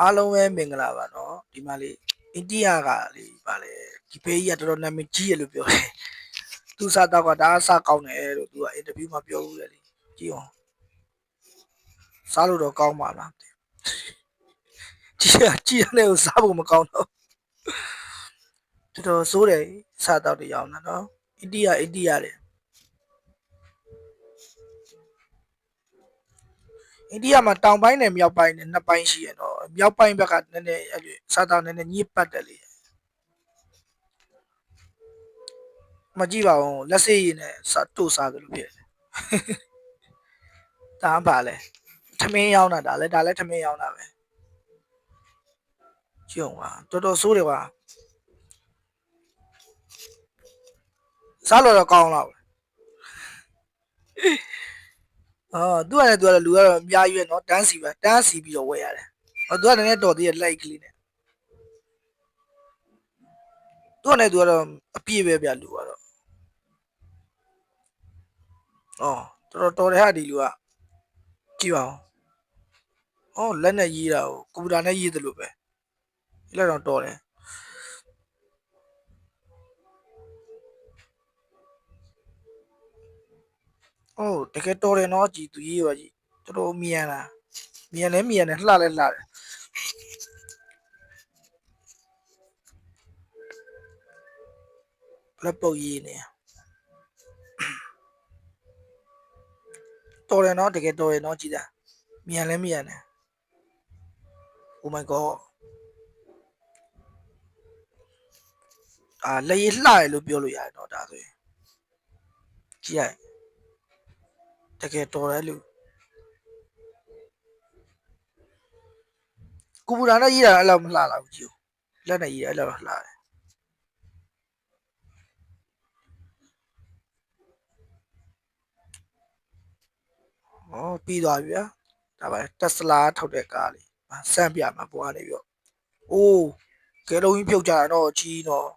အားလုံးပဲမင်္ဂလာပါနော်ဒီမှာလေအိန္ဒိယကလေဗာလေဒီဘေးကြီးကတော်တော်နာမည်ကြီးရလို့ပြောတယ်သူစားတော့ကဒါအစားကောင်းတယ်လို့သူကအင်တာဗျူးမှာပြောဦးတယ်လေကြည့်အောင်စားလို့တော့ကောင်းပါလားမသိဘူးကြည့်ရကြည့်ရတယ်ကိုစားဖို့မကောင်းတော့တော်တော်ဆိုးတယ်စားတော့တရားအောင်နော်အိန္ဒိယအိန္ဒိယလေ အိန္ဒိယမှာတောင်ပိုင်းနဲ့မြောက်ပိုင်းနဲ့နှစ်ပိုင်းရှိရတော့မြောက်ပိုင်းဘက်ကနည်းနည်းအဲ့လိုစားတော့နည်းနည်းညစ်ပတ်တယ်လေမကြည့်ပါဘူးလက်စေးရည်နဲ့စားတို့စားတယ်လို့ဖြစ်တယ်ဒါမှပါလေထမင်းရောင်းတာဒါလည်းဒါလည်းထမင်းရောင်းတာပဲကျုံပါတော်တော်ဆိုးတယ်ကွာစားလို့တော့ကောင်းတော့ပဲ အော်သူကလည်းသူကလည်းလူကတော့အများကြီးပဲနော်တန်းစီပဲတန်းစီပြီးတော့ဝယ်ရတယ်အော်သူကလည်းနည်းနည်းတော်သေးရဲ့ light ကလေးနဲ့သူကလည်းသူကတော့အပြည့်ပဲဗျလူကတော့အော်တော်တော်တဲ့ဟာဒီလူကကြည့်ပါဦးအော်လက်နဲ့ရေးတာကိုကွန်ပျူတာနဲ့ရေးတယ်လို့ပဲလက်တော့တော်တယ် အိုးတကယ်တော်တယ်နော်ကြည်သူရေးပါကြည်တော်တော်မြန်လာမြန်လဲမြန်တယ်လှလဲလှတယ်လက်ပုတ်ရေးနေတော်တယ်နော်တကယ်တော်တယ်နော်ကြည်တာမြန်လဲမြန်တယ် Oh my god အာလေလှရလို့ပြောလို့ရတယ်တော့ဒါဆိုရင်ကြည့်ရ တကယ်တော်တယ်လို့ကွန်ပျူတာနဲ့ရေးတာအဲ့လိုမလှလာဘူးကြည့်လက်နဲ့ရေးတာအဲ့လိုလှတယ်ဩပြီးသွားပြီဗျာဒါပါတက်စလာထုတ်တဲ့ကားလေးစမ်းပြမှာပွားနေပြီတော့အိုးကဲလုံးကြီးဖြုတ်ကြတာတော့ကြီးတော့